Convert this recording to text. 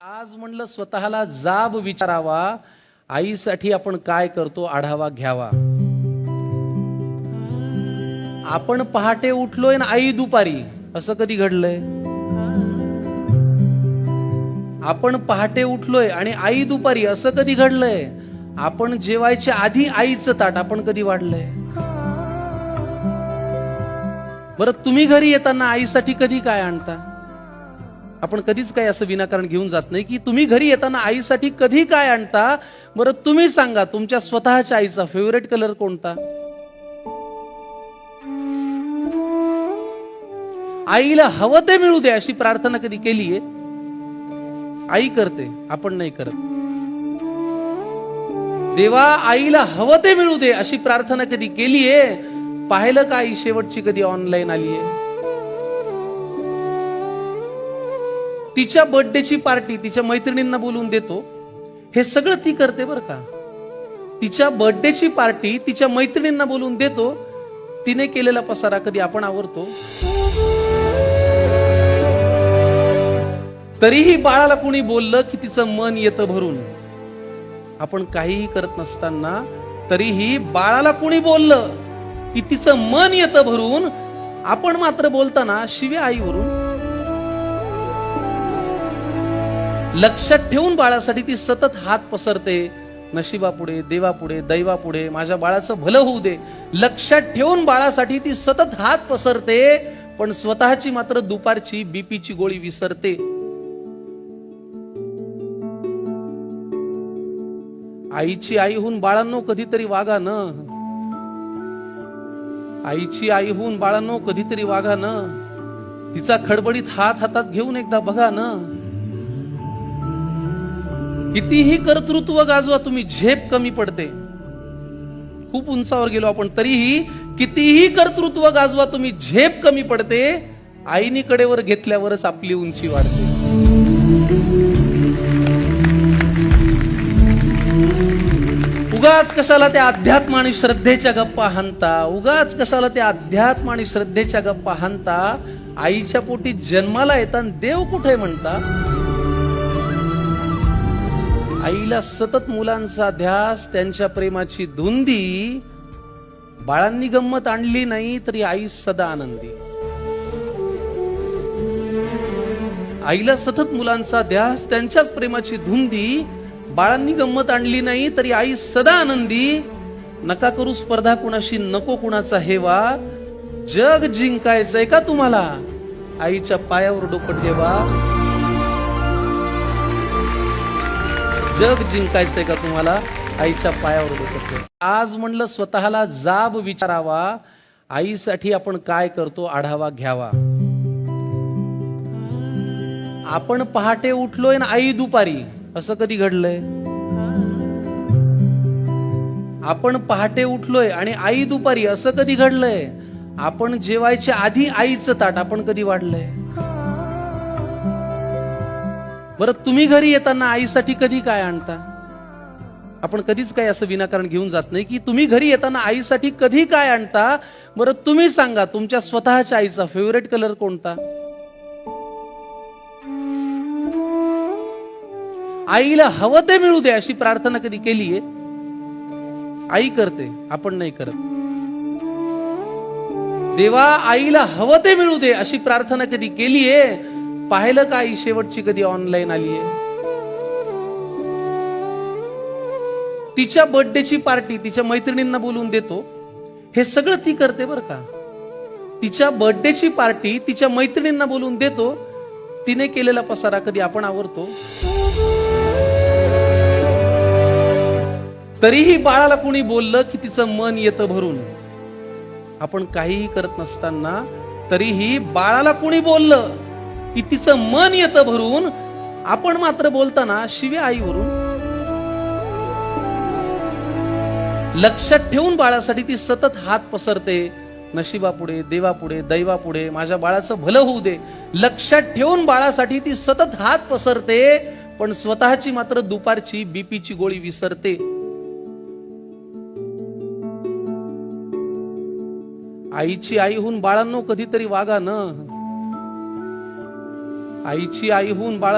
आज म्हणलं स्वतःला जाब विचारावा आईसाठी आपण काय करतो आढावा घ्यावा. आपण पहाटे उठलोय ना आई दुपारी असं कधी घडलंय? आपण पहाटे उठलोय आणि आई दुपारी असं कधी घडलंय? आपण जेवायच्या आधी आईचं ताट आपण कधी वाढलंय? बरं तुम्ही घरी येताना आईसाठी कधी काय आणता? आपण कधीच काही असं विनाकारण घेऊन जात नाही की तुम्ही घरी येताना आईसाठी कधी काय आणता? बरं तुम्ही सांगा तुमच्या स्वतःच्या आईचा फेवरेट कलर कोणता? आईला हवं ते मिळू दे अशी प्रार्थना कधी केलीये आई करते आपण नाही करत. देवा आईला हवं ते मिळू दे अशी प्रार्थना कधी केलीये पाहिलं का आई शेवटची कधी ऑनलाईन आलीये तिच्या बर्थडेची पार्टी तिच्या मैत्रिणींना बोलवून देतो. हे सगळं ती करते बरं का. तिच्या बर्थडेची पार्टी तिच्या मैत्रिणींना बोलवून देतो. तिने केलेला पसारा कधी आपण आवरतो. तरीही बाळाला कोणी बोललं की तिचं मन येतं भरून. आपण काहीही करत नसताना तरीही बाळाला कोणी बोललं की तिचं मन येतं भरून आपण मात्र बोलताना शिव्या आईवरून लक्षात ठेवून बाळासाठी ती सतत हात पसरते. नशिबापुढे देवापुढे दैवापुढे माझ्या बाळाचं भलं होऊ दे. लक्षात ठेवून बाळासाठी ती सतत हात पसरते पण स्वतःची मात्र दुपारची बीपीची गोळी विसरते. आईची आई होऊन बाळांनो कधीतरी वागा न. आईची आई होऊन बाळांनो कधीतरी वागा न. तिचा खडबडीत हात हातात घेऊन एकदा बघा न. कितीही कर्तृत्व गाजवा तुम्ही झेप कमी पडते. खूप उंचावर गेलो आपण तरीही कितीही कर्तृत्व गाजवा तुम्ही झेप कमी पडते. आईनी कडेवर घेतल्यावरच आपली उंची वाढते. उगाच कशाला त्या अध्यात्म आणि श्रद्धेच्या गप्पा हाणता? उगाच कशाला त्या अध्यात्म आणि श्रद्धेच्या गप्पा हाणता? आईच्या पोटी जन्माला येताना देव कुठे म्हणता? आईला सतत मुलांचा ध्यास त्यांच्या प्रेमाची धुंदी बाळांनी गंमत आणली नाही तरी आई सदा आनंदी. आईला सतत मुलांचा ध्यास त्यांच्याच प्रेमाची धुंदी बाळांनी गंमत आणली नाही तरी आई सदा आनंदी. नका करू स्पर्धा कुणाशी नको कुणाचा हेवा. जग जिंकायचंय का तुम्हाला? आईच्या पायावर डोकं ठेवा. जग जिंकायचंय का तुम्हाला? आईच्या पायावर बसतो आज म्हणलं स्वतःला जाब विचारावा. आईसाठी आपण काय करतो? आढावा घ्यावा. आपण पहाटे उठलोय ना आई दुपारी. असं कधी घडलंय? आपण पहाटे उठलोय आणि आई दुपारी. असं कधी घडलंय? आपण जेवायच्या आधी आईचं ताट आपण कधी वाढलंय? बरं तुम्ही घरी येताना आईसाठी कधी काय आणता? आपण कधीच काय असं विनाकारण घेऊन जात नाही की तुम्ही घरी येताना आईसाठी कधी काय आणता? बरं तुम्ही सांगा तुमच्या स्वतःच्या आईचा फेवरेट कलर कोणता? आईला हवं ते मिळू दे अशी प्रार्थना कधी केलीये? आई करते आपण नाही करत. देवा आईला हवं ते मिळू दे अशी प्रार्थना कधी केलीये? पाहिलं का आई शेवटची कधी ऑनलाईन आलीये? तिच्या बर्थडेची पार्टी तिच्या मैत्रिणींना बोलून देतो. हे सगळं ती करते बरं का. तिच्या बर्थडेची पार्टी तिच्या मैत्रिणींना बोलून देतो. तिने केलेला पसारा कधी आपण आवरतो? तरीही बाळाला कुणी बोललं की तिचं मन येतं भरून. आपण काहीही करत नसताना तरीही बाळाला कुणी बोललं की तिचं मन येतं भरून. आपण मात्र बोलताना शिव्या आईवरून. लक्षात ठेवून बाळासाठी ती सतत हात पसरते. नशिबापुढे देवापुढे दैवापुढे माझ्या बाळाचं भलं होऊ दे. लक्षात ठेवून बाळासाठी ती सतत हात पसरते पण स्वतःची मात्र दुपारची बीपीची गोळी विसरते. आईची आई होऊन बाळांनो कधीतरी वागा न. आईची आई होऊन बाळांनो